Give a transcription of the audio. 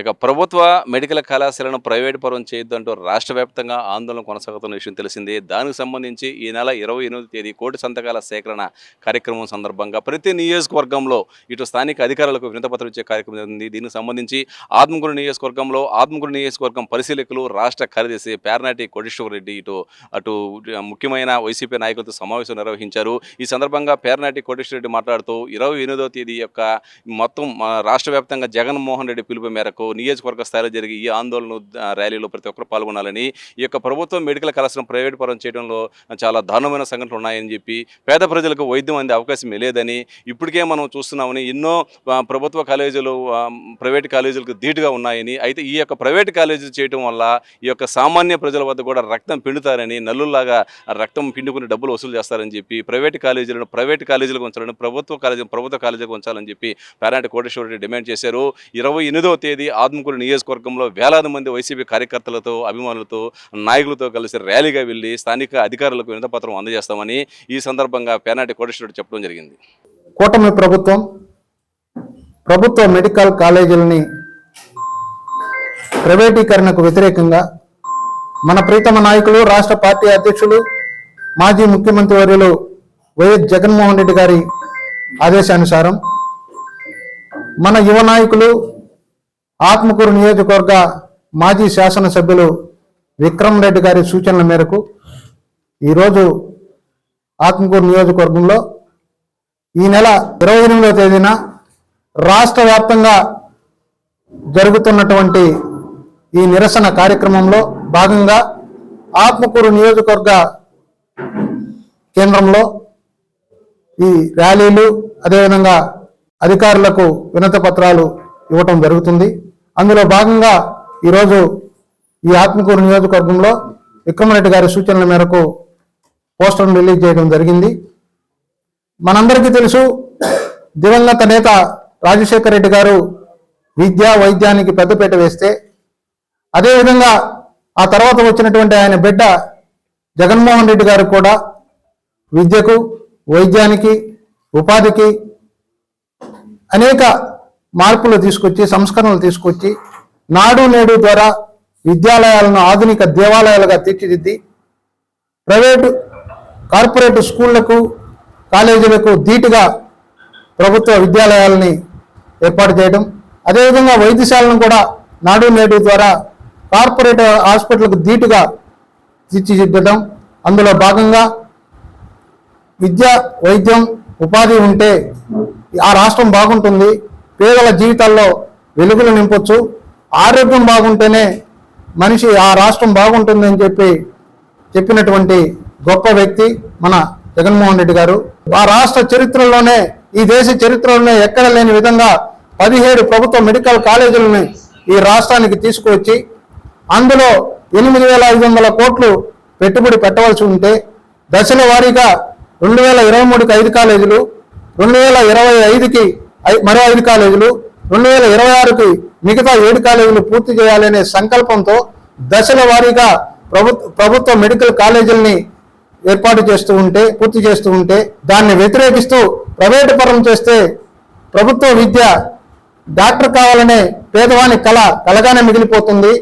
ఇక ప్రభుత్వ మెడికల్ కళాశాలను ప్రైవేట్ పరం చేయొద్దంటూ రాష్ట్ర వ్యాప్తంగా ఆందోళన కొనసాగుతున్న విషయం తెలిసిందే. దానికి సంబంధించి ఈ నెల ఇరవై ఎనిమిది తేదీ కోటి సంతకాల సేకరణ కార్యక్రమం సందర్భంగా ప్రతి నియోజకవర్గంలో ఇటు స్థానిక అధికారులకు వినతపత్రం ఇచ్చే కార్యక్రమం జరిగింది. దీనికి సంబంధించి ఆత్మకూరు నియోజకవర్గంలో ఆత్మకూరు నియోజకవర్గం పరిశీలకులు రాష్ట్ర కార్యదర్శి పేర్నాటి కోటేశ్వర రెడ్డి ఇటు అటు ముఖ్యమైన వైసీపీ నాయకులతో సమావేశం నిర్వహించారు. ఈ సందర్భంగా పేర్నాటి కోటేశ్వర రెడ్డి మాట్లాడుతూ ఇరవై ఎనిమిదో తేదీ యొక్క మొత్తం రాష్ట్ర వ్యాప్తంగా జగన్మోహన్ రెడ్డి పిలుపు మేరకు నియోజకవర్గ స్థాయిలో జరిగే ఈ ఆందోళన ర్యాలీలో ప్రతి ఒక్కరు పాల్గొనాలని ఈ యొక్క ప్రభుత్వం మెడికల్ కళాశాలను ప్రైవేట్ పరం చేయడంలో చాలా దారుణమైన సంఘటనలు ఉన్నాయని చెప్పి పేద ప్రజలకు వైద్యం అందే అవకాశం లేదని ఇప్పటికే మనం చూస్తున్నామని ఎన్నో ప్రభుత్వ కాలేజీలు ప్రైవేట్ కాలేజీలకు ధీటుగా ఉన్నాయని అయితే ఈ యొక్క ప్రైవేట్ కాలేజీలు చేయడం వల్ల ఈ యొక్క సామాన్య ప్రజల వద్ద కూడా రక్తం పిండుతారని నల్లుల్లాగా రక్తం పిండుకుని డబ్బులు వసూలు చేస్తారని చెప్పి ప్రైవేట్ కాలేజీలను ప్రైవేట్ కాలేజీలకు ఉంచాలని ప్రభుత్వ కాలేజీ ప్రభుత్వ కాలేజీలకు ఉంచాలని చెప్పి పేరాంటి కోటేశ్వరరెడ్డి డిమాండ్ చేశారు. ఇరవై తేదీ ఆత్మకూరు నియోజకవర్గంలో వేలాది మంది వైసీపీ కార్యకర్తలతో అభిమానులతో నాయకులతో కలిసి ర్యాలీగా వెళ్ళి స్థానిక అధికారులకు వినతపత్రం అందజేస్తామని ఈ సందర్భంగా పేనాటి కోటేశ్వరుడు చెప్పడం జరిగింది. కూటమి ప్రభుత్వం ప్రభుత్వ మెడికల్ కాలేజీలని ప్రైవేటీకరణకు వ్యతిరేకంగా మన ప్రీతమ నాయకులు రాష్ట్ర పార్టీ అధ్యక్షులు మాజీ ముఖ్యమంత్రి వర్యులు వైఎస్ జగన్మోహన్ రెడ్డి గారి ఆదేశానుసారం మన యువ నాయకులు ఆత్మకూరు నియోజకవర్గ మాజీ శాసనసభ్యులు విక్రమ్ రెడ్డి గారి సూచనల మేరకు ఈరోజు ఆత్మకూరు నియోజకవర్గంలో ఈ నెల ఇరవై ఎనిమిదవ తేదీన రాష్ట్ర వ్యాప్తంగా జరుగుతున్నటువంటి ఈ నిరసన కార్యక్రమంలో భాగంగా ఆత్మకూరు నియోజకవర్గ కేంద్రంలో ఈ ర్యాలీలు అదేవిధంగా అధికారులకు వినత పత్రాలు ఇవ్వటం జరుగుతుంది. అందులో భాగంగా ఈరోజు ఈ ఆత్మకూరు నియోజకవర్గంలో విక్రమరెడ్డి గారి సూచనల మేరకు పోస్టర్ను రిలీజ్ చేయడం జరిగింది. మనందరికీ తెలుసు దివంగత నేత రాజశేఖర రెడ్డి గారు విద్య వైద్యానికి పెద్దపీట వేస్తే అదేవిధంగా ఆ తర్వాత వచ్చినటువంటి ఆయన బిడ్డ జగన్మోహన్ రెడ్డి గారు కూడా విద్యకు వైద్యానికి ఉపాధికి అనేక మార్పులు తీసుకొచ్చి సంస్కరణలు తీసుకొచ్చి నాడు నేడు ద్వారా విద్యాలయాలను ఆధునిక దేవాలయాలుగా తీర్చిదిద్ది ప్రైవేటు కార్పొరేట్ స్కూళ్ళకు కాలేజీలకు ధీటుగా ప్రభుత్వ విద్యాలయాలని ఏర్పాటు చేయడం అదేవిధంగా వైద్యశాలను కూడా నాడు నేడు ద్వారా కార్పొరేట్ హాస్పిటల్కు ధీటుగా తీర్చిదిద్దడం అందులో భాగంగా విద్య వైద్యం ఉపాధి ఉంటే ఆ రాష్ట్రం బాగుంటుంది. పేదల జీవితాల్లో వెలుగులు నింపొచ్చు. ఆరోగ్యం బాగుంటేనే మనిషి ఆ రాష్ట్రం బాగుంటుందని చెప్పి చెప్పినటువంటి గొప్ప వ్యక్తి మన జగన్మోహన్ రెడ్డి గారు. ఆ రాష్ట్ర చరిత్రలోనే ఈ దేశ చరిత్రలోనే ఎక్కడ లేని విధంగా పదిహేడు ప్రభుత్వ మెడికల్ కాలేజీలను ఈ రాష్ట్రానికి తీసుకువచ్చి అందులో ఎనిమిది వేల ఐదు వందల కోట్లు పెట్టుబడి పెట్టవలసి ఉంటే దశల వారీగా రెండు వేల ఇరవై మూడుకి ఐదు కాలేజీలు రెండు వేల ఇరవై ఐదుకి మరో ఐదు కాలేజీలు రెండు వేల ఇరవై ఆరుకి మిగతా ఏడు కాలేజీలు పూర్తి చేయాలనే సంకల్పంతో దశల వారీగా ప్రభుత్వ ప్రభుత్వ మెడికల్ కాలేజీలని ఏర్పాటు చేస్తూ ఉంటే పూర్తి చేస్తూ ఉంటే దాన్ని వ్యతిరేకిస్తూ ప్రైవేటు పరం చేస్తే ప్రభుత్వ విద్య డాక్టర్ కావాలనే పేదవాని కళ కలగానే మిగిలిపోతుంది.